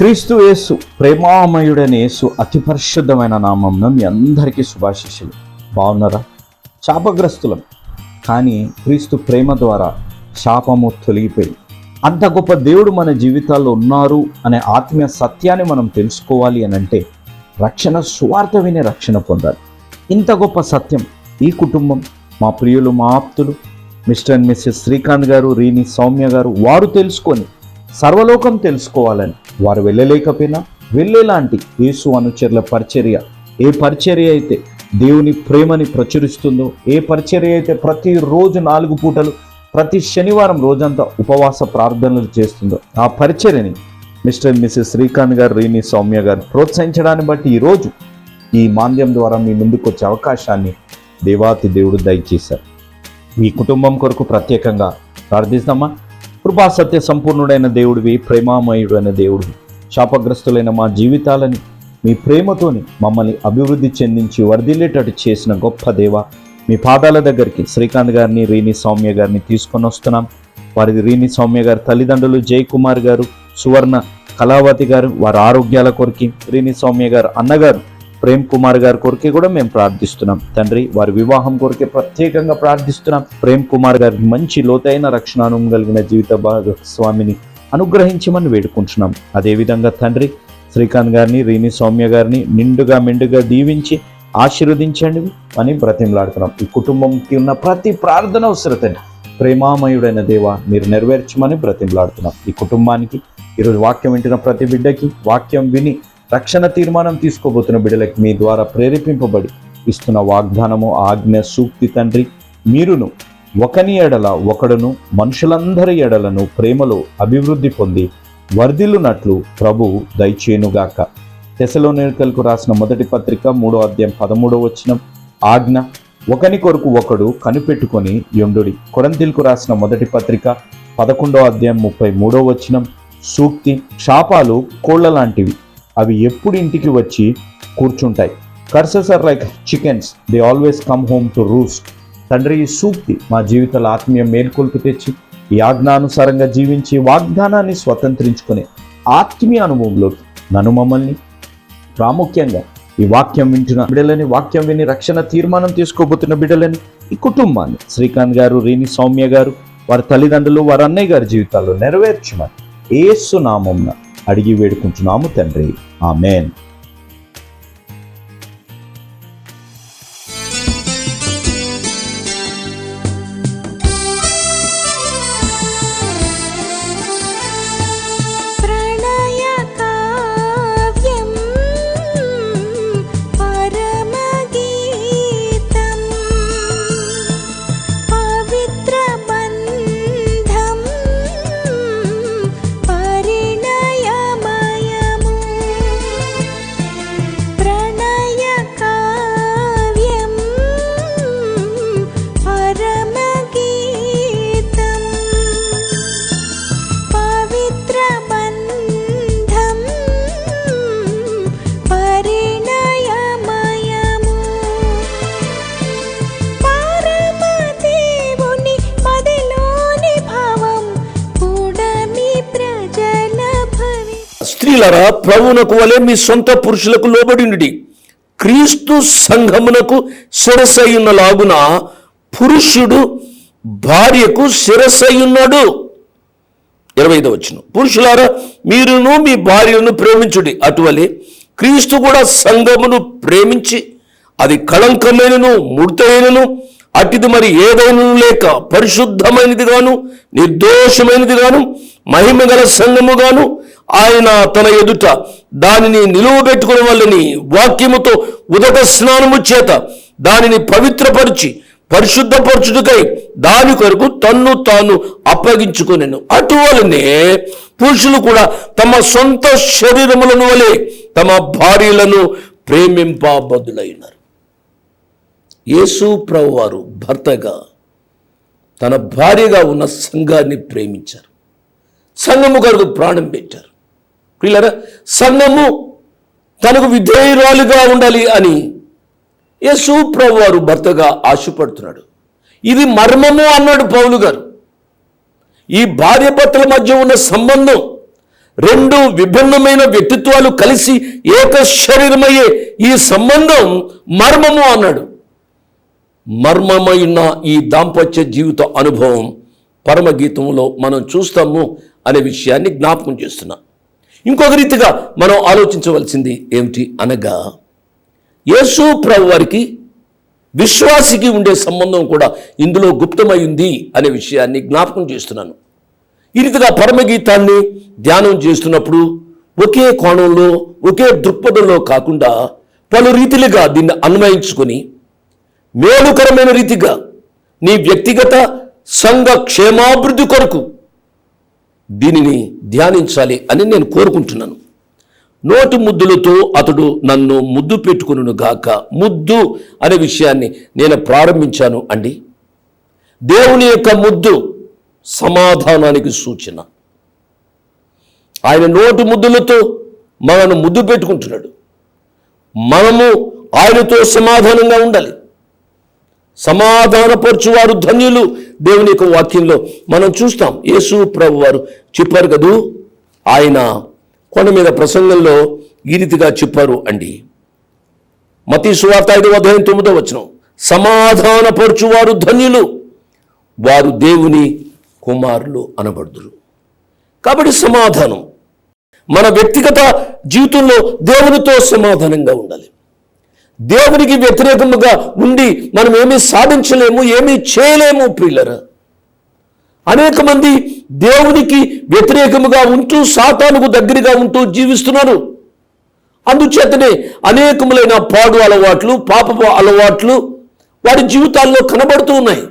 క్రీస్తు యేసు ప్రేమామయుడైన యేసు అతి పరిశుద్ధమైన నామంన మీ అందరికీ శుభాశిషులు బాగున్నారా? శాపగ్రస్తులం. కానీ క్రీస్తు ప్రేమ ద్వారా శాపము తొలగిపోయి అంత గొప్ప దేవుడు మన జీవితాల్లో ఉన్నారు అనే ఆత్మీయ సత్యాన్ని మనం తెలుసుకోవాలి అని అంటే రక్షణ స్వార్థ వినే రక్షణ పొందాలి. ఇంత గొప్ప సత్యం ఈ కుటుంబం మా ప్రియులు మా ఆప్తులు మిస్టర్ అండ్ మిస్సెస్ శ్రీకాంత్ గారు రీని సౌమ్య గారు వారు తెలుసుకొని సర్వలోకం తెలుసుకోవాలని వారు వెళ్ళలేకపోయినా వెళ్ళేలాంటి యేసు అనుచరుల పరిచర్య. ఏ పరిచర్య అయితే దేవుని ప్రేమని ప్రచురిస్తుందో ఏ పరిచర్య అయితే ప్రతిరోజు నాలుగు పూటలు ప్రతి శనివారం రోజంతా ఉపవాస ప్రార్థనలు చేస్తుందో ఆ పరిచర్యని మిస్టర్ మిస్సెస్ శ్రీకాంత్ గారు రీని సౌమ్య గారు ప్రోత్సహించడాన్ని బట్టి ఈరోజు ఈ మాంద్యం ద్వారా మీ ముందుకు వచ్చే అవకాశాన్ని దేవాతి దేవుడు దయచేశారు. మీ కుటుంబం కొరకు ప్రత్యేకంగా ప్రార్థిస్తామా? కృపా సత్య సంపూర్ణుడైన దేవుడివి ప్రేమామయుడైన దేవుడివి. శాపగ్రస్తులైన మా జీవితాలని మీ ప్రేమతోని మమ్మల్ని అభివృద్ధి చెందించి వర్ధిల్లేటట్టు చేసిన గొప్ప దేవ. మీ పాదాల దగ్గరికి శ్రీకాంత్ గారిని రీని సౌమ్య గారిని తీసుకొని వస్తున్నాం. వారి రీని సౌమ్య గారి తల్లిదండ్రులు జయకుమార్ గారు సువర్ణ కళావతి గారు వారి ఆరోగ్యాల కొరికి రీని సౌమ్య గారు అన్నగారు ప్రేమ్ కుమార్ గారి కొరకే కూడా మేము ప్రార్థిస్తున్నాం. తండ్రి వారి వివాహం కొరకే ప్రత్యేకంగా ప్రార్థిస్తున్నాం. ప్రేమ్ కుమార్ గారికి మంచి లోతైన రక్షణను కలిగిన జీవిత భాగస్వామిని అనుగ్రహించమని వేడుకుంటున్నాం. అదేవిధంగా తండ్రి శ్రీకాంత్ గారిని రీని సౌమ్య గారిని నిండుగా మెండుగా దీవించి ఆశీర్వదించండి అని బ్రతిమలాడుతున్నాం. ఈ కుటుంబంకి ఉన్న ప్రతి ప్రార్థన అవసరతని ప్రేమామయుడైన దేవ మీరు నెరవేర్చమని బ్రతిమలాడుతున్నాం. ఈ కుటుంబానికి ఈరోజు వాక్యం వింటున్న ప్రతి బిడ్డకి వాక్యం విని రక్షణ తీర్మానం తీసుకోబోతున్న బిడ్డలకి మీ ద్వారా ప్రేరేపింపబడి ఇస్తున్న వాగ్దానము ఆజ్ఞ సూక్తి తండ్రి మీరును ఒకని ఎడల ఒకడును మనుషులందరి ఎడలను ప్రేమలో అభివృద్ధి పొంది వర్ధిల్లునట్లు ప్రభు దయచేనుగాక తెసలోనికలకు రాసిన మొదటి పత్రిక మూడో అధ్యాయం పదమూడో వచనం ఆజ్ఞ ఒకని కొరకు ఒకడు కనిపెట్టుకొని యుండుడి. కొరంతిల్కు రాసిన మొదటి పత్రిక పదకొండో అధ్యాయం ముప్పై మూడో వచనం సూక్తి శాపాలు కోళ్ళ లాంటివి అవి ఎప్పుడు ఇంటికి వచ్చి కూర్చుంటాయి. Curses are like chickens they always come home to roost. తండ్రి ఈ సూక్తి మా జీవితాల ఆత్మీయ మేల్కొల్పు తెచ్చి ఈ ఆజ్ఞానుసారంగా జీవించి వాగ్దానాన్ని స్వతంత్రించుకునే ఆత్మీయ అనుభవంలోకి నన్ను మమ్మల్ని ప్రాముఖ్యంగా ఈ వాక్యం వింటున్న బిడ్డలని వాక్యం విని రక్షణ తీర్మానం తీసుకోబోతున్న బిడ్డలని ఈ కుటుంబాన్ని శ్రీకాంత్ గారు రేణి సౌమ్య గారు వారి తల్లిదండ్రులు వారి అన్నయ్య గారి జీవితాల్లో నెరవేర్చమని ఏసు నామంన అడిగి వేడుకుంటున్నాము తండ్రి. ఆమెన్. స్త్రీలరా ప్రభునకు వలె మీ సొంత పురుషులకు లోబడి క్రీస్తు సంఘమునకు శిరసయ్యున్న లాగున పురుషుడు భార్యకు శిరసయ్యున్నాడు ఇరవై ఐదో వచ్చిన పురుషులారా మీరును మీ భార్యను ప్రేమించుడి. అటువలే క్రీస్తు కూడా సంఘమును ప్రేమించి అది కళంకమైనను ముడతైనను అటిది మరి ఏదైనను లేక పరిశుద్ధమైనది గాను నిర్దోషమైనది గాను మహిమ గల ఆయన తన ఎదుట దానిని నిలువబెట్టుకునే వాళ్ళని వాక్యముతో ఉదక స్నానము చేత దానిని పవిత్రపరిచి పరిశుద్ధపరచుటకై దాని కొరకు తన్ను తాను అప్పగించుకునేను. అటువలనే పురుషులు కూడా తమ సొంత శరీరములను వలె తమ భార్యలను ప్రేమింపబద్దులైనారు యేసు ప్రభువారు భర్తగా తన భార్యగా ఉన్న సంఘాన్ని ప్రేమించారు. సంఘము కొరకు ప్రాణం పెట్టారు. పిల్లరా సంఘము తనకు విధేయురాలుగా ఉండాలి అని యేసు ప్రభు వారు భర్తగా ఆశపడుతున్నాడు. ఇది మర్మము అన్నాడు పౌలు గారు. ఈ భార్య భర్తల మధ్య ఉన్న సంబంధం రెండు విభిన్నమైన వ్యక్తిత్వాలు కలిసి ఏక శరీరమయ్యే ఈ సంబంధం మర్మము అన్నాడు. మర్మమైన ఈ దాంపత్య జీవిత అనుభవం పరమగీతంలో మనం చూస్తాము. అనే విషయాన్ని జ్ఞాపకం చేస్తున్నా. ఇంకొక రీతిగా మనం ఆలోచించవలసింది ఏమిటి అనగా యేసు ప్రభు వారికి విశ్వాసికి ఉండే సంబంధం కూడా ఇందులో గుప్తమైంది అనే విషయాన్ని జ్ఞాపకం చేస్తున్నాను. ఈ రీతిగా పరమగీతాన్ని ధ్యానం చేస్తున్నప్పుడు ఒకే కోణంలో ఒకే దృక్పథంలో కాకుండా పలు రీతిలుగా దీన్ని అన్వయించుకొని మేలుకరమైన రీతిగా నీ వ్యక్తిగత సంఘ క్షేమాభివృద్ధి కొరకు దీనిని ధ్యానించాలి అని నేను కోరుకుంటున్నాను. నోటి ముద్దులతో అతడు నన్ను ముద్దు పెట్టుకును గాక. ముద్దు అనే విషయాన్ని నేను ప్రారంభించాను అండి. దేవుని యొక్క ముద్దు సమాధానానికి సూచన. ఆయన నోటి ముద్దులతో మనను ముద్దు పెట్టుకుంటున్నాడు. మనము ఆయనతో సమాధానంగా ఉండాలి. సమాధానపరచువారు ధన్యులు. దేవుని యొక్క వాక్యంలో మనం చూస్తాం యేసు ప్రభు వారు చెప్పారు కదూ? ఆయన కొండ మీద ప్రసంగంలో ఈ రీతిగా చెప్పారు అండి. మతీ సువార్త ఐదు అధ్యాయం తొమ్మిదో వచ్చిన సమాధానపరచువారు ధన్యులు వారు దేవుని కుమారులు అనబడుదురు. కాబట్టి సమాధానం మన వ్యక్తిగత జీవితంలో దేవునితో సమాధానంగా ఉండాలి. దేవునికి వ్యతిరేకముగా ఉండి మనం ఏమీ సాధించలేము ఏమీ చేయలేము ప్రియులరా. అనేక మంది దేవునికి వ్యతిరేకముగా ఉంటూ సాతానుకు దగ్గరగా ఉంటూ జీవిస్తున్నారు. అందుచేతనే అనేకములైన పాడు అలవాట్లు పాపపు అలవాట్లు వారి జీవితాల్లో కనబడుతూ ఉన్నాయి.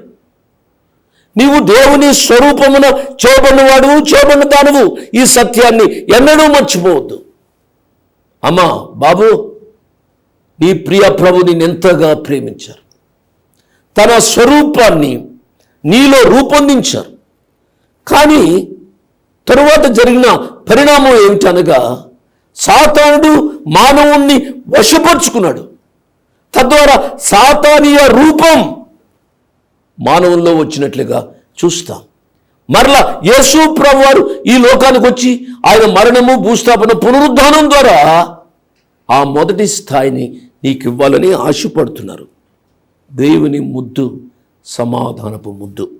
నీవు దేవుని స్వరూపమున చేయబడినవాడు చేయబడిన దానవు. ఈ సత్యాన్ని ఎన్నడూ మర్చిపోవద్దు. అమ్మా బాబు నీ ప్రియ ప్రభుని ఎంతగా ప్రేమించారు? తన స్వరూపాన్ని నీలో రూపొందించారు. కానీ తరువాత జరిగిన పరిణామం ఏమిటనగా సాతానుడు మానవుణ్ణి వశపరుచుకున్నాడు. తద్వారా సాతానీయ రూపం మానవుల్లో వచ్చినట్లుగా చూస్తాం. మరలా యేసు ప్రభు వారు ఈ లోకానికి వచ్చి ఆయన మరణము భూస్థాపన పునరుద్ధానం ద్వారా ఆ మొదటి స్థాయిని నీకు ఇవ్వాలని ఆశపడుతున్నారు. దేవుని ముద్దు సమాధానపు ముద్దు.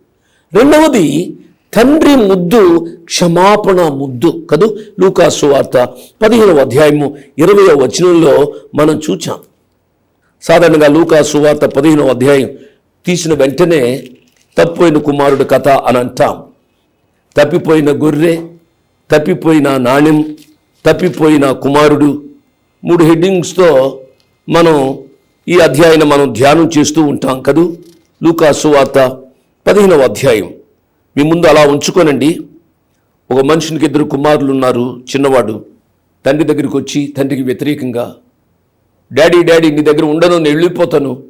రెండవది తండ్రి ముద్దు క్షమాపణ ముద్దు కదూ? లూకాసు వార్త పదిహేనవ అధ్యాయము ఇరవయో వచనంలో మనం చూచాం. సాధారణంగా లూకాసు వార్త పదిహేనవ అధ్యాయం తీసిన వెంటనే తప్పిపోయిన కుమారుడు కథ అని అంటాం. తప్పిపోయిన గొర్రె తప్పిపోయిన నాణ్యం తప్పిపోయిన కుమారుడు మూడు హెడ్డింగ్స్తో మనం ఈ అధ్యాయాన్ని మనం ధ్యానం చేస్తూ ఉంటాం కదూ? లూకాసు వార్త పదిహేనవ అధ్యాయం. మీ ముందు అలా ఉంచుకోనండి. ఒక మనుషునికి ఇద్దరు కుమారులు ఉన్నారు చిన్నవాడు. తండ్రి దగ్గరికి వచ్చి తండ్రికి వ్యతిరేకంగా డాడీ డాడీ నీ దగ్గర ఉండను నేను వెళ్ళిపోతాను.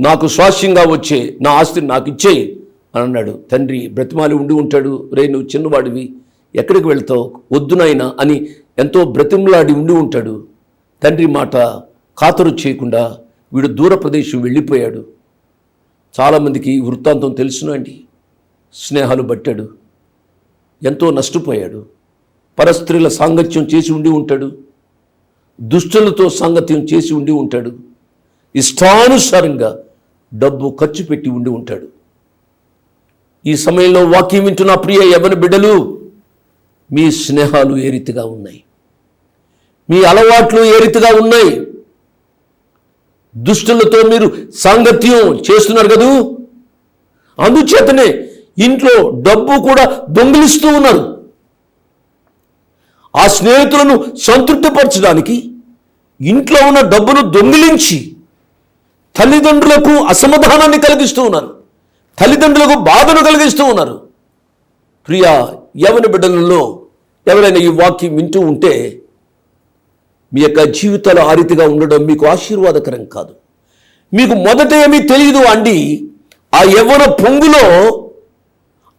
నాకు స్వాస్యంగా వచ్చే నా ఆస్తిని నాకు ఇచ్చేయి అని అన్నాడు. తండ్రి బ్రతిమాలి ఉండి ఉంటాడు. రే నువ్వు చిన్నవాడివి. ఎక్కడికి వెళ్తావు? వద్దు నాయనా అని ఎంతో బ్రతిమలాడి ఉండి ఉంటాడు. తండ్రి మాట ఖాతరు చేయకుండా వీడు దూర ప్రదేశం వెళ్ళిపోయాడు. చాలామందికి వృత్తాంతం తెలుసునండి స్నేహాలు పట్టాడు ఎంతో నష్టపోయాడు. పరస్త్రీల సాంగత్యం చేసి ఉండి ఉంటాడు. దుష్టులతో సాంగత్యం చేసి ఉండి ఉంటాడు. ఇష్టానుసారంగా డబ్బు ఖర్చు పెట్టి ఉండి ఉంటాడు. ఈ సమయంలో వాక్యం వింటున్న ప్రియ యవన బిడ్డలు మీ స్నేహాలు ఏ రీతిగా ఉన్నాయి? మీ అలవాట్లు ఏ రీతిగా ఉన్నాయి? దుష్టులతో మీరు సాంగత్యం చేస్తున్నారు కదూ? అందుచేతనే ఇంట్లో డబ్బు కూడా దొంగిలిస్తూ ఉన్నారు. ఆ స్నేహితులను సంతృప్తిపరచడానికి ఇంట్లో ఉన్న డబ్బును దొంగిలించి తల్లిదండ్రులకు అసమాధానాన్ని కలిగిస్తూ ఉన్నారు. తల్లిదండ్రులకు బాధను కలిగిస్తూ ఉన్నారు. ప్రియా యవన బిడ్డలలో ఎవరైనా ఈ వాక్యం వింటూ ఉంటే మీ యొక్క జీవితాలు ఆ రీతిగా ఉండడం మీకు ఆశీర్వాదకరం కాదు. మీకు మొదట ఏమీ తెలియదు అండి ఆ యవ్వన పొంగులో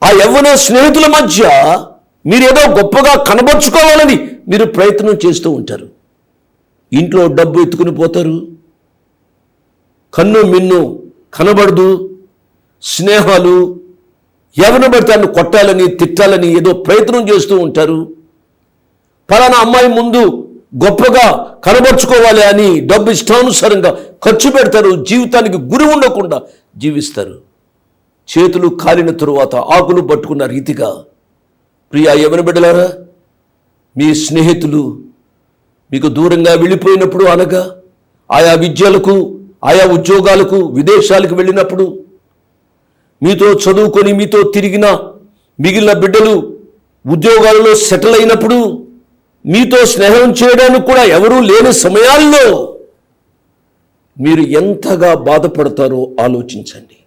ఆ యవ్వన స్నేహితుల మధ్య మీరు ఏదో గొప్పగా కనబరుచుకోవాలని మీరు ప్రయత్నం చేస్తూ ఉంటారు. ఇంట్లో డబ్బు ఎత్తుకుని పోతారు. కన్ను మిన్ను కనబడదు. స్నేహాలు ఎవరిని పడితే కొట్టాలని తిట్టాలని ఏదో ప్రయత్నం చేస్తూ ఉంటారు. ఫలానా అమ్మాయి ముందు గొప్పగా కనబరుచుకోవాలి అని డబ్బు ఇష్టానుసారంగా ఖర్చు పెడతారు. జీవితానికి గురి ఉండకుండా జీవిస్తారు. చేతులు కాలిన తరువాత ఆకులు పట్టుకున్న రీతిగా ప్రియా ఎవరి బిడ్డలారా? మీ స్నేహితులు మీకు దూరంగా వెళ్ళిపోయినప్పుడు అనగా ఆయా విద్యలకు ఆయా ఉద్యోగాలకు విదేశాలకు వెళ్ళినప్పుడు మీతో చదువుకొని మీతో తిరిగిన మిగిలిన బిడ్డలు ఉద్యోగాలలో సెటిల్ అయినప్పుడు మీతో స్నేహం చేయడానికి కూడా ఎవరూ లేని సమయాల్లో మీరు ఎంతగా బాధపడతారో ఆలోచించండి.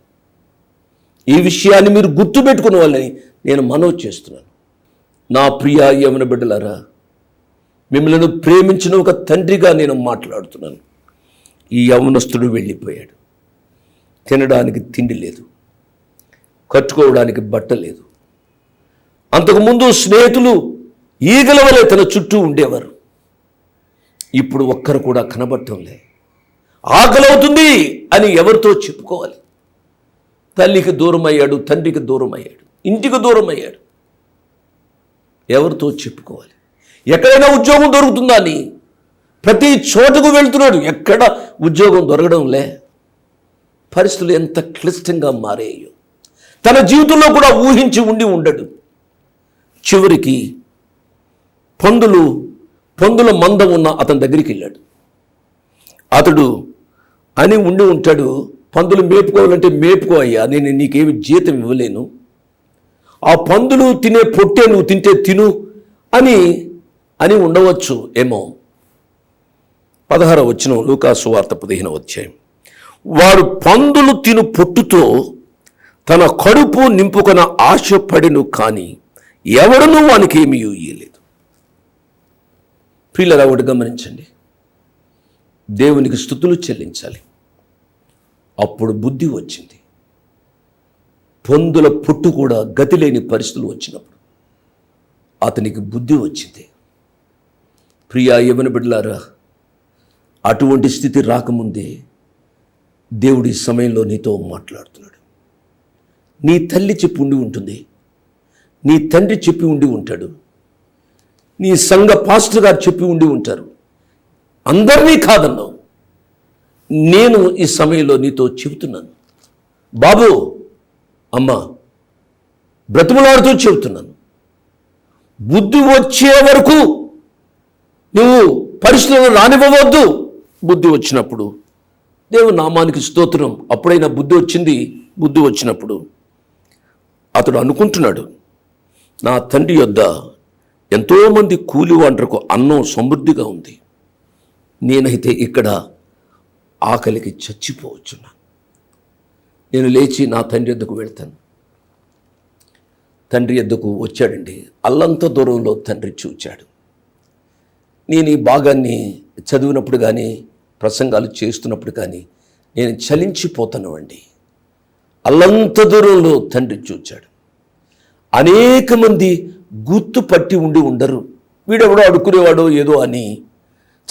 ఈ విషయాన్ని మీరు గుర్తుపెట్టుకునే వాళ్ళని నేను మనవి చేస్తున్నాను. నా ప్రియ యమున బిడ్డలారా మిమ్మల్ని ప్రేమించిన ఒక తండ్రిగా నేను మాట్లాడుతున్నాను. ఈ యవనస్తుడు వెళ్ళిపోయాడు. తినడానికి తిండి లేదు. కట్టుకోవడానికి బట్ట లేదు. అంతకుముందు స్నేహితులు ఈగల వలె తన చుట్టూ ఉండేవారు. ఇప్పుడు ఒక్కరు కూడా కనబట్టంలే ఆకలవుతుంది అని ఎవరితో చెప్పుకోవాలి? తల్లికి దూరం అయ్యాడు తండ్రికి దూరం అయ్యాడు ఇంటికి దూరం అయ్యాడు ఎవరితో చెప్పుకోవాలి? ఎక్కడైనా ఉద్యోగం దొరుకుతుందా అని? ప్రతి చోటకు వెళ్తున్నాడు ఎక్కడ ఉద్యోగం దొరకడం లే. పరిస్థితులు ఎంత క్లిష్టంగా మారాయో. తన జీవితంలో కూడా ఊహించి ఉండి ఉండడు. చివరికి పందులు పందుల మంద ఉన్న అతని దగ్గరికి వెళ్ళాడు అతడు అని ఉండి ఉంటాడు పందులు మేపుకోవాలంటే మేపుకో అయ్యా నేను నీకేమి జీతం ఇవ్వలేను. ఆ పందులు తినే పొట్టే నువ్వు తింటే తిను అని అని ఉండవచ్చు ఏమో. పదహార వచ్చిన లూకాసు వార్త పదిహేను వచ్చాయి వాడు పందులు తిను పొట్టుతో తన కడుపు నింపుకొన ఆశపడిను కానీ ఎవడనూ వానికి ఏమీ ప్రియులరా ఒకటి గమనించండి. దేవునికి స్థుతులు చెల్లించాలి. అప్పుడు బుద్ధి వచ్చింది. పొందుల పొట్టు కూడా గతి లేని పరిస్థితులు వచ్చినప్పుడు అతనికి బుద్ధి వచ్చింది. ప్రియా యవన బిడ్డలారా అటువంటి స్థితి రాకముందే దేవుడి సమయంలో నీతో మాట్లాడుతున్నాడు. నీ తల్లి చెప్పి ఉండి ఉంటుంది. నీ తండ్రి చెప్పి ఉండి ఉంటాడు. నీ సంఘ పాస్టర్ గారు చెప్పి ఉండి ఉంటారు. అందరినీ కాదన్నావు. నేను ఈ సమయంలో నీతో చెబుతున్నాను. బాబు అమ్మ బ్రతుములాడుతూ చెబుతున్నాను. బుద్ధి వచ్చే వరకు నువ్వు పరిస్థితులను రానివ్వవద్దు. బుద్ధి వచ్చినప్పుడు. దేవుని నామానికి స్తోత్రం. అప్పుడైనా బుద్ధి వచ్చింది బుద్ధి వచ్చినప్పుడు. అతడు అనుకుంటున్నాడు నా తండ్రి యొద్ద ఎంతోమంది కూలి వంటకు అన్నం సమృద్ధిగా ఉంది. నేనైతే ఇక్కడ ఆకలికి చచ్చిపోవచ్చున్నా నేను లేచి నా తండ్రి ఎద్దుకు వెళ్తాను. తండ్రి ఎద్దుకు వచ్చాడండి. అల్లంత దూరంలో తండ్రి చూచాడు. నేను ఈ భాగాన్ని చదివినప్పుడు కానీ ప్రసంగాలు చేస్తున్నప్పుడు కానీ నేను చలించిపోతాను అండి. అల్లంత దూరంలో తండ్రి చూచాడు. అనేక మంది గుర్తుపట్టి ఉండి ఉండరు. వీడెవడో అడుక్కునేవాడో ఏదో అని.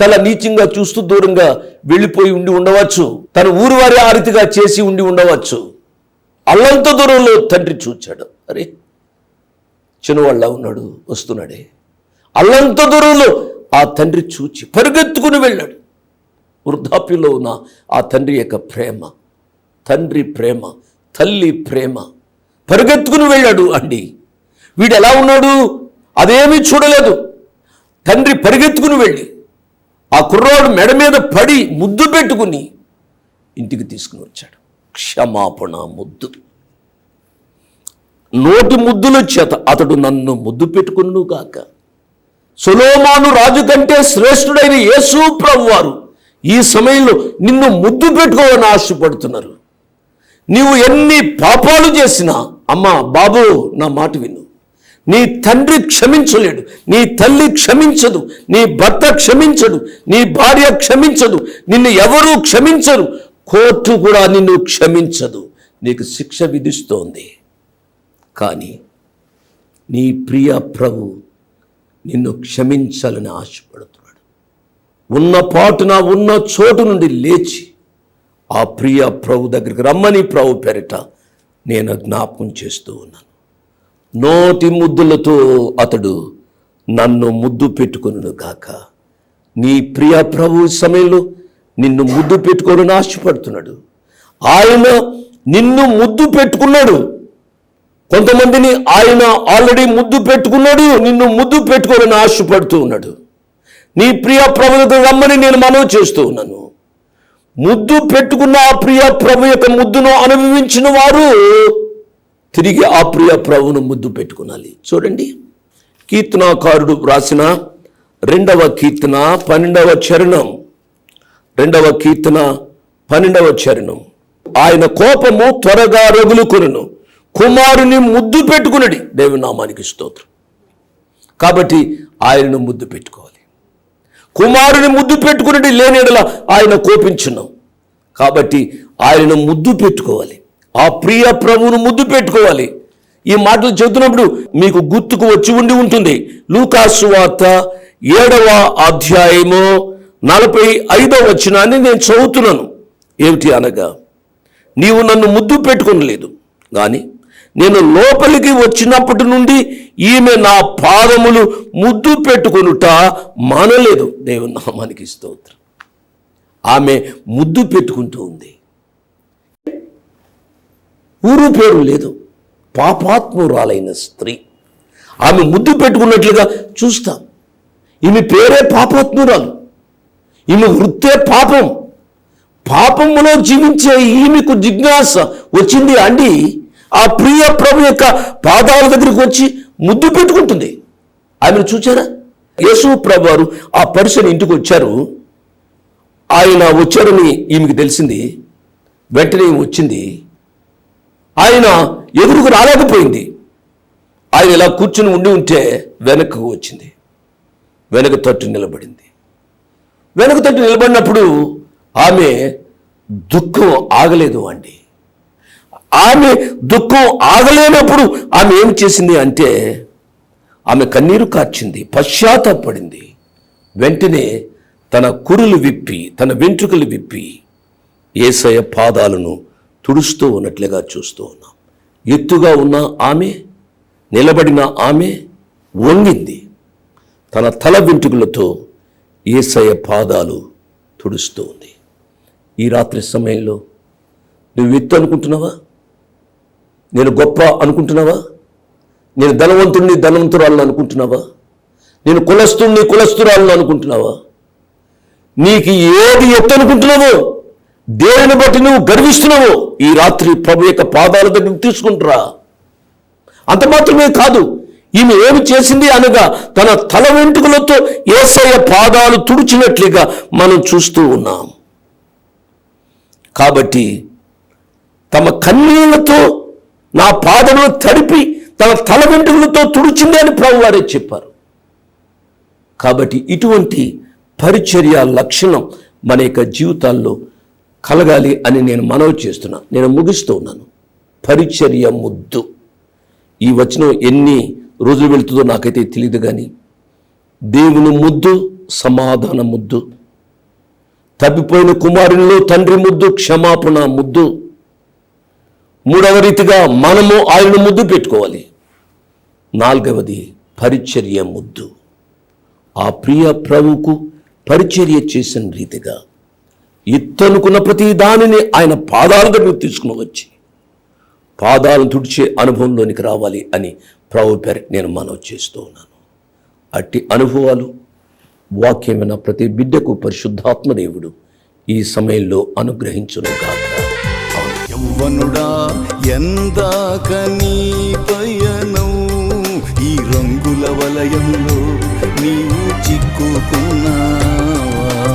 చాలా నీచంగా చూస్తూ దూరంగా వెళ్ళిపోయి ఉండి ఉండవచ్చు. తన ఊరు వారి ఆరితిగా చేసి ఉండి ఉండవచ్చు. అల్లంత దూరంలో తండ్రి చూచాడు. అరే చిన్నవాళ్ళ ఉన్నాడు వస్తున్నాడే. అల్లంత దూరంలో ఆ తండ్రి చూచి పరిగెత్తుకుని వెళ్ళాడు. వృద్ధాప్యంలో ఉన్న ఆ తండ్రి యొక్క ప్రేమ తండ్రి ప్రేమ తల్లి ప్రేమ. పరిగెత్తుకుని వెళ్ళాడు అండి. వీడు ఎలా ఉన్నాడు? అదేమీ చూడలేదు. తండ్రి పరిగెత్తుకుని వెళ్ళి ఆ కుర్రాడు మెడ మీద పడి ముద్దు పెట్టుకుని ఇంటికి తీసుకుని వచ్చాడు. క్షమాపణ ముద్దు. నోటి ముద్దుల చేత అతడు నన్ను ముద్దు పెట్టుకును కాక సులోమాను రాజు కంటే శ్రేష్ఠుడైన యేసు వారు ఈ సమయంలో నిన్ను ముద్దు పెట్టుకోవాలని ఆశపడుతున్నారు. నీవు ఎన్ని పాపాలు చేసినా అమ్మా బాబు నా మాట విను. నీ తండ్రి క్షమించలేడు నీ తల్లి క్షమించదు నీ భర్త క్షమించడు నీ భార్య క్షమించదు నిన్ను ఎవరూ క్షమించరు కోర్టు కూడా నిన్ను క్షమించదు. నీకు శిక్ష విధిస్తోంది. కానీ నీ ప్రియ ప్రభు నిన్ను క్షమించాలని ఆశపడుతున్నాడు. ఉన్న పాటున ఉన్న చోటు నుండి లేచి ఆ ప్రియ ప్రభు దగ్గరికి రమ్మని ప్రభు పెరట నేను జ్ఞాపకం చేస్తూ ఉన్నాను. నోటి ముద్దులతో అతడు నన్ను ముద్దు పెట్టుకును కాక నీ ప్రియ ప్రభు సమయంలో నిన్ను ముద్దు పెట్టుకోవాలని ఆశపడుతున్నాడు. ఆయన నిన్ను ముద్దు పెట్టుకున్నాడు. కొంతమందిని ఆయన ఆల్రెడీ ముద్దు పెట్టుకున్నాడు నిన్ను ముద్దు పెట్టుకోవాలని ఆశపడుతూ ఉన్నాడు. నీ ప్రియ ప్రభుత్వం రమ్మని నేను మనవి చేస్తూ ఉన్నాను. ముద్దు పెట్టుకున్న ఆ ప్రియ ప్రభు యొక్క ముద్దును అనుభవించిన వారు తిరిగి ఆ ప్రియ ప్రభువును ముద్దు పెట్టుకునాలి. చూడండి. కీర్తనాకారుడు రాసిన రెండవ కీర్తన పన్నెండవ చరణం. రెండవ కీర్తన పన్నెండవ చరణం. ఆయన కోపము త్వరగా రగులుకొనును. కుమారుని ముద్దు పెట్టుకునడి. దేవుని నామానికి స్తోత్రం. కాబట్టి ఆయనను ముద్దు పెట్టుకోవాలి. కుమారుని ముద్దు పెట్టుకునడి లేనిడలా ఆయన కోపించున్నాం కాబట్టి ఆయనను ముద్దు పెట్టుకోవాలి. ఆ ప్రియ ప్రభువును ముద్దు పెట్టుకోవాలి. ఈ మాటలు చెబుతున్నప్పుడు మీకు గుర్తుకు వచ్చి ఉండి ఉంటుంది. లూకాసు వార్త ఏడవ అధ్యాయము నలభై ఐదవ వచనాన్ని నేను చదువుతున్నాను. ఏమిటి అనగా నీవు నన్ను ముద్దు పెట్టుకునలేదు. కానీ నేను లోపలికి వచ్చినప్పటి నుండి ఈమె నా పాదములు ముద్దు పెట్టుకొనుట మానలేదు. దేవుని నామానికి స్తోత్రం. ఆమె ముద్దు పెట్టుకుంటూ ఉంది. ఊరు పేరు లేదు. పాపాత్మురాలైన స్త్రీ. ఆమె ముద్దు పెట్టుకున్నట్లుగా చూస్తాం. ఈమె పేరే పాపాత్మురాలు. ఈమె వృత్తే పాపం. పాపములో జీవించే ఈమెకు జిజ్ఞాస వచ్చింది అండి. ఆ ప్రియ ప్రభు యొక్క పాదాల దగ్గరికి వచ్చి ముద్దు పెట్టుకుంటుంది. ఆమెను చూచారా? యేసు ప్రభు వారు ఆ పరుసని ఇంటికి వచ్చారు. ఆయన వచ్చారని ఈమెకి తెలిసింది. వెంటనే వచ్చింది. ఆయన ఎదురుకు రాలేకపోయింది. ఆయన ఇలా కూర్చుని ఉండి ఉంటే వెనక్కు వచ్చింది. వెనక తట్టు నిలబడింది. వెనక తట్టు నిలబడినప్పుడు ఆమె దుఃఖం ఆగలేదు అండి. ఆమె దుఃఖం ఆగలేనప్పుడు ఆమె ఏం చేసింది అంటే ఆమె కన్నీరు కార్చింది పశ్చాత్తాపడింది. వెంటనే తన కురులు విప్పి తన వెంట్రుకలు విప్పి ఏసయ పాదాలను తుడుస్తూ ఉన్నట్లుగా చూస్తూ ఉన్నాం. ఎత్తుగా ఉన్న ఆమె నిలబడిన ఆమె వంగింది. తన తల వెంట్రుకలతో ఏసయ పాదాలు తుడుస్తూ ఉంది. ఈ రాత్రి సమయంలో నువ్వు ఎత్తు అనుకుంటున్నావా? నేను గొప్ప అనుకుంటున్నావా? నేను ధనవంతుడిని ధనవంతురాలను అనుకుంటున్నావా? నేను కులస్తుడిని కులస్తురాలను అనుకుంటున్నావా? నీకు ఏది ఎత్తు అనుకుంటున్నావో దేవుని బట్టి నువ్వు గర్విస్తున్నావు. ఈ రాత్రి ప్రభు యొక్క పాదాల దగ్గరికి తీసుకుంటురా. అంత మాత్రమే కాదు ఈమె ఏమి చేసింది అనగా తన తల వెంట్రుకలతో ఏసయ్య పాదాలు తుడిచినట్లుగా మనం చూస్తూ ఉన్నాం. కాబట్టి తమ కన్నీళ్ళతో నా పాదములు తడిపి తన తల వెంట్రుకలతో తుడిచింది అని ప్రభు వారే చెప్పారు. కాబట్టి ఇటువంటి పరిచర్య లక్షణం మన యొక్క జీవితాల్లో కలగాలి అని నేను మనవి చేస్తున్నా. నేను ముగిస్తూ ఉన్నాను. పరిచర్య ముద్దు. ఈ వచనం ఎన్ని రోజులు వెళుతుందో నాకైతే తెలియదు కానీ దేవుని ముద్దు సమాధాన ముద్దు. తప్పిపోయిన కుమారునిలో తండ్రి ముద్దు క్షమాపణ ముద్దు. మూడవ రీతిగా మనము ఆయన ముద్దు పెట్టుకోవాలి. నాలుగవది పరిచర్య ముద్దు. ఆ ప్రియ ప్రభువుకు పరిచర్య చేసిన రీతిగా ఇత్తనుకున్న ప్రతి దానిని ఆయన పాదాల దగ్గర తీసుకుని వచ్చి పాదాలను తుడిచే అనుభవంలోనికి రావాలి అని ప్రభు పేరు నేను మనవి చేస్తూ ఉన్నాను. అట్టి అనుభవాలు వాక్యమైన ప్రతి బిడ్డకు పరిశుద్ధాత్మ దేవుడు ఈ సమయంలో అనుగ్రహించును కాక యవ్వనుడా ఎందాక నీ పయనం ఈ రంగుల వలయంలో నీవు చిక్కుకున్నావా?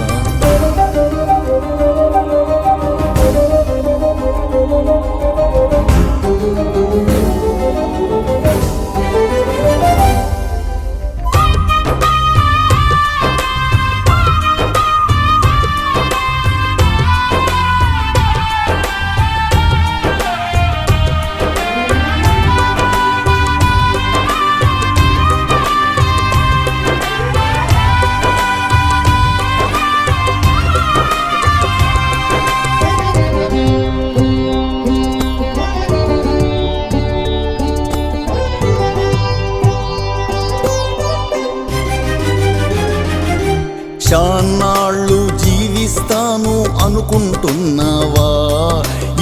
అనుకుంటున్నావా?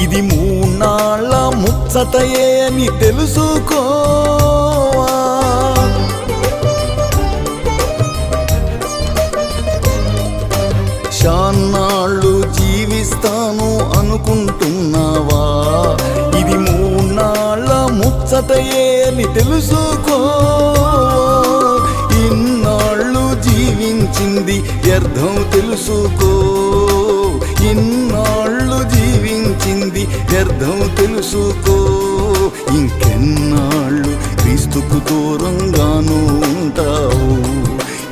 ఇది మూనాళ్ళ ముచ్చటయే అని తెలుసుకోవా? చాన్నాళ్ళు జీవిస్తాను అనుకుంటున్నావా? ఇది మూనాళ్ళ ముచ్చటయే అని తెలుసుకో ఇన్నాళ్ళు జీవించింది వ్యర్థం తెలుసుకో ఇన్నాళ్ళు జీవించింది వ్యర్థం తెలుసుకో. ఇంకెన్నాళ్ళు క్రీస్తుకు దూరంగాను ఉంటావు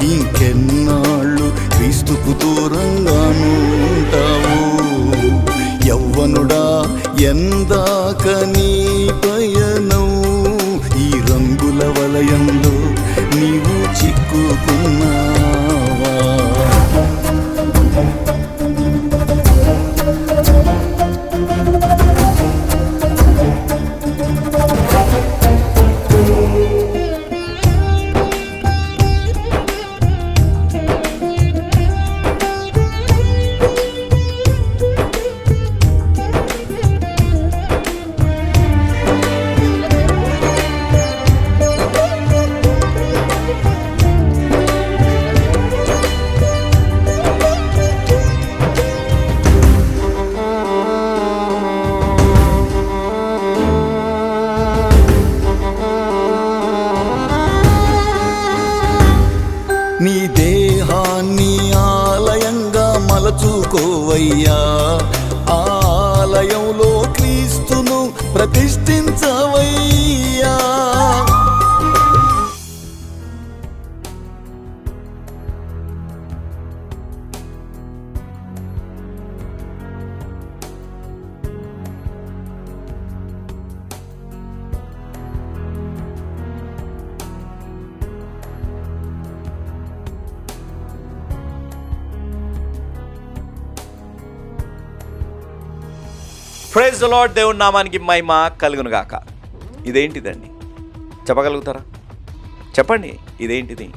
ఇంకెన్నాళ్ళు క్రీస్తుకు దూరంగాను ఉంటావు యవ్వనుడా ఎందాక నీ పయనం ఈ రంగుల వలయంలో నీవు చిక్కుకున్నా 这位。ప్రైజ్ లాడ్ దేవుని నామానికి మహిమ కలుగును గాక ఇదేంటిదండి? చెప్పగలుగుతారా? చెప్పండి ఇదేంటిది?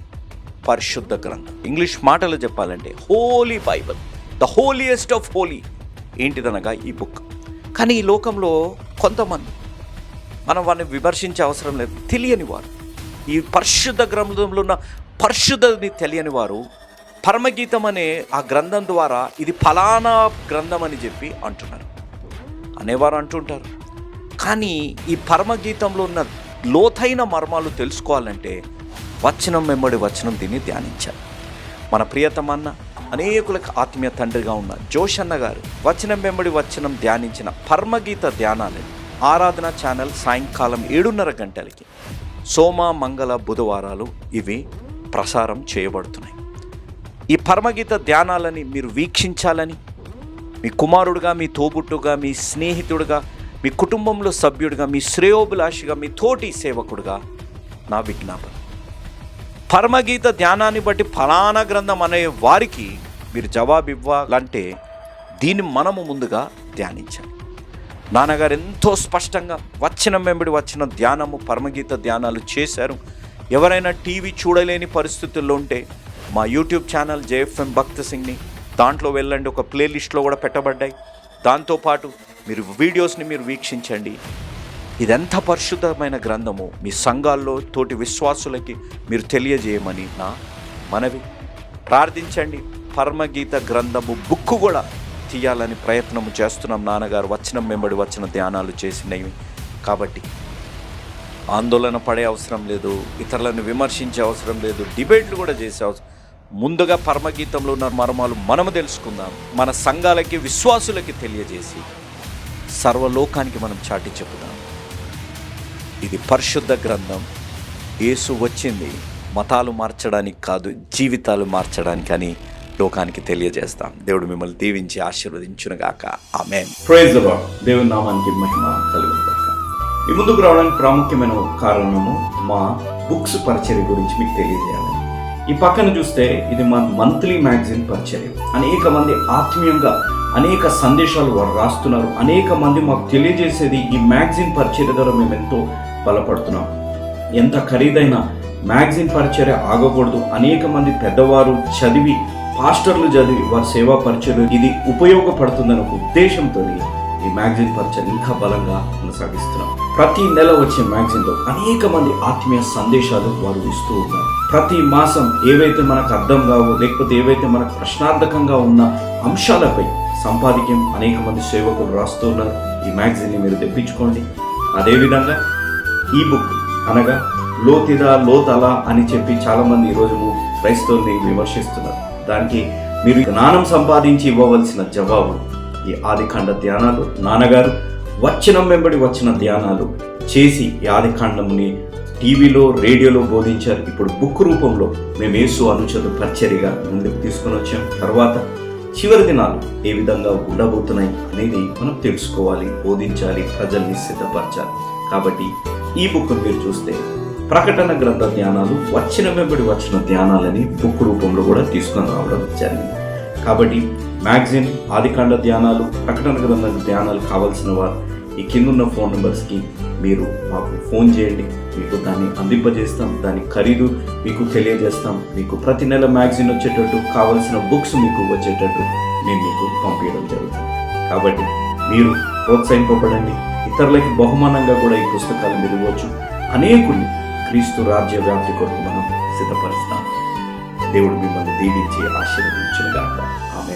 పరిశుద్ధ గ్రంథం. ఇంగ్లీష్ మాటలు చెప్పాలంటే Holy Bible the holiest of holy. ఏంటిదనగా? ఈ బుక్. కానీ ఈ లోకంలో కొంతమంది మనం వారిని విమర్శించే అవసరం లేదు తెలియని వారు. ఈ పరిశుద్ధ గ్రంథంలో ఉన్న పరిశుద్ధని తెలియని వారు పరమగీతం అనే ఆ గ్రంథం ద్వారా ఇది ఫలానా గ్రంథం అని చెప్పి అంటున్నారు. అనేవారు అంటుంటారు. కానీ ఈ పరమగీతంలో ఉన్న లోతైన మర్మాలు తెలుసుకోవాలంటే వచనం వెంబడి వచనం దీన్ని ధ్యానించాలి. మన ప్రియతమన్న అనేకులకు ఆత్మీయ తండ్రిగా ఉన్న జోషన్న గారు వచనం వెంబడి వచనం ధ్యానించిన పరమగీత ధ్యానాలు ఆరాధన ఛానల్ సాయంకాలం ఏడున్నర గంటలకి సోమ మంగళ బుధవారాలు ఇవి ప్రసారం చేయబడుతున్నాయి. ఈ పరమగీత ధ్యానాలని మీరు వీక్షించాలని మీ కుమారుడుగా మీ తోబుట్టుగా మీ స్నేహితుడుగా మీ కుటుంబంలో సభ్యుడిగా మీ శ్రేయోభిలాషిగా మీ తోటి సేవకుడుగా నా విజ్ఞాపన. పరమగీత ధ్యానాన్ని బట్టి ఫలానా గ్రంథం అనే వారికి మీరు జవాబు ఇవ్వాలంటే దీన్ని మనము ముందుగా ధ్యానించాలి. నాన్నగారు ఎంతో స్పష్టంగా వచ్చిన వెంబడి వచ్చిన ధ్యానము పరమగీత ధ్యానాలు చేశారు. ఎవరైనా టీవీ చూడలేని పరిస్థితుల్లో ఉంటే మా యూట్యూబ్ ఛానల్ జేఎఫ్ఎం భక్త సింగ్ని దాంట్లో వెళ్ళండి ఒక ప్లేలిస్ట్లో కూడా పెట్టబడ్డాయి. దాంతోపాటు మీరు వీడియోస్ని మీరు వీక్షించండి. ఇదెంత పరిశుద్ధమైన గ్రంథము మీ సంఘాల్లో తోటి విశ్వాసులకి మీరు తెలియజేయమని నా మనవి. ప్రార్థించండి పరమగీత గ్రంథము బుక్ కూడా తీయాలని ప్రయత్నము చేస్తున్నాం. నాన్నగారు వచనం వెంబడి వచ్చిన ధ్యానాలు చేసినవి. కాబట్టి ఆందోళన పడే అవసరం లేదు ఇతరులను విమర్శించే అవసరం లేదు డిబేట్లు కూడా చేసే అవసరం ముందుగా పరమగీతంలో ఉన్న మర్మాలు మనము తెలుసుకుందాం. మన సంఘాలకి విశ్వాసులకి తెలియజేసి సర్వలోకానికి మనం చాటి చెప్పుదాం ఇది పరిశుద్ధ గ్రంథం. యేసు వచ్చింది. మతాలు మార్చడానికి కాదు జీవితాలు మార్చడానికి అని లోకానికి తెలియజేస్తాం. దేవుడు మిమ్మల్ని దీవించి ఆశీర్వదించునుగాక. ఆమె ప్రైజ్ దేవుని నామానికి మహిమ కలుగుగాక ఈ ముందుకు రావడానికి ప్రాముఖ్యమైన కారణము మా బుక్స్ పరిచయం గురించి మీకు తెలియజేయాలి. ఈ పక్కన చూస్తే ఇది మన మంత్లీ మ్యాగజైన్ పరిచర్య. అనేక మంది ఆత్మీయంగా అనేక సందేశాలు వారు రాస్తున్నారు. అనేక మంది మాకు తెలియజేసేది ఈ మ్యాగజైన్ పరిచర్య ద్వారా మేము ఎంతో బలపడుతున్నాం. ఎంత ఖరీదైన మ్యాగజైన్ పరిచర్య ఆగకూడదు. అనేక మంది పెద్దవారు చదివి పాస్టర్లు చదివి వారి సేవా పరిచయం ఇది ఉపయోగపడుతుందన్న ఉద్దేశంతో ఈ మ్యాగజైన్ పరిచయం ఇంకా బలంగా కొనసాగిస్తున్నాం. ప్రతి నెల వచ్చే మ్యాగజైన్లో అనేక మంది ఆత్మీయ సందేశాలు వారు ఇస్తూ ఉన్నారు. ప్రతి మాసం ఏవైతే మనకు అర్థం కావో లేకపోతే ఏవైతే మనకు ప్రశ్నార్థకంగా ఉన్న అంశాలపై సంపాదికం అనేక మంది సేవకులు రాస్తూ ఉన్నారు. ఈ మ్యాగజైన్ని మీరు తెప్పించుకోండి. అదేవిధంగా ఈ బుక్ అనగా లోతిదా లోతలా అని చెప్పి చాలామంది ఈరోజు క్రైస్తవుల్ని విమర్శిస్తున్నారు. దానికి మీరు జ్ఞానం సంపాదించి ఇవ్వవలసిన జవాబు ఈ ఆదికాండ ధ్యానాలు. నాన్నగారు వచనం వెంబడి వచ్చిన ధ్యానాలు చేసి ఈ ఆదికాండంని టీవీలో రేడియోలో బోధించారు. ఇప్పుడు బుక్ రూపంలో మేము యేసు అనుచరు పరిచర్యగా ముందుకు తీసుకొని వచ్చాం. తర్వాత చివరి దినాలు ఏ విధంగా ఉండబోతున్నాయి అనేది మనం తెలుసుకోవాలి బోధించాలి ప్రజల్ని సిద్ధపరచాలి. కాబట్టి ఈ బుక్ మీరు చూస్తే ప్రకటన గ్రంథ ధ్యానాలు వచ్చిన వెంబడి వచ్చిన ధ్యానాలని బుక్ రూపంలో కూడా తీసుకొని రావడం జరిగింది. కాబట్టి మ్యాగజైన్ ఆదికాండ ధ్యానాలు ప్రకటన గ్రంథ ధ్యానాలు కావాల్సిన వారు ఈ కిందున్న ఫోన్ నెంబర్స్కి మీరు మాకు ఫోన్ చేయండి. మీకు దాన్ని అందింపజేస్తాం. దాని ఖరీదు మీకు తెలియజేస్తాం. మీకు ప్రతి నెల మ్యాగజైన్ వచ్చేటట్టు కావలసిన బుక్స్ మీకు వచ్చేటట్టు మేము మీకు పంపించడం జరుగుతుంది. కాబట్టి మీరు ప్రోత్సహింపబడండి. ఇతరులకి బహుమానంగా కూడా ఈ పుస్తకాలు మీరు ఇవ్వచ్చు. క్రీస్తు రాజ్య వ్యాప్తి కొరకు మనం సిద్ధపరుస్తాం. దేవుడు మిమ్మల్ని దీవించి ఆశీర్వదించుగాక ఆమె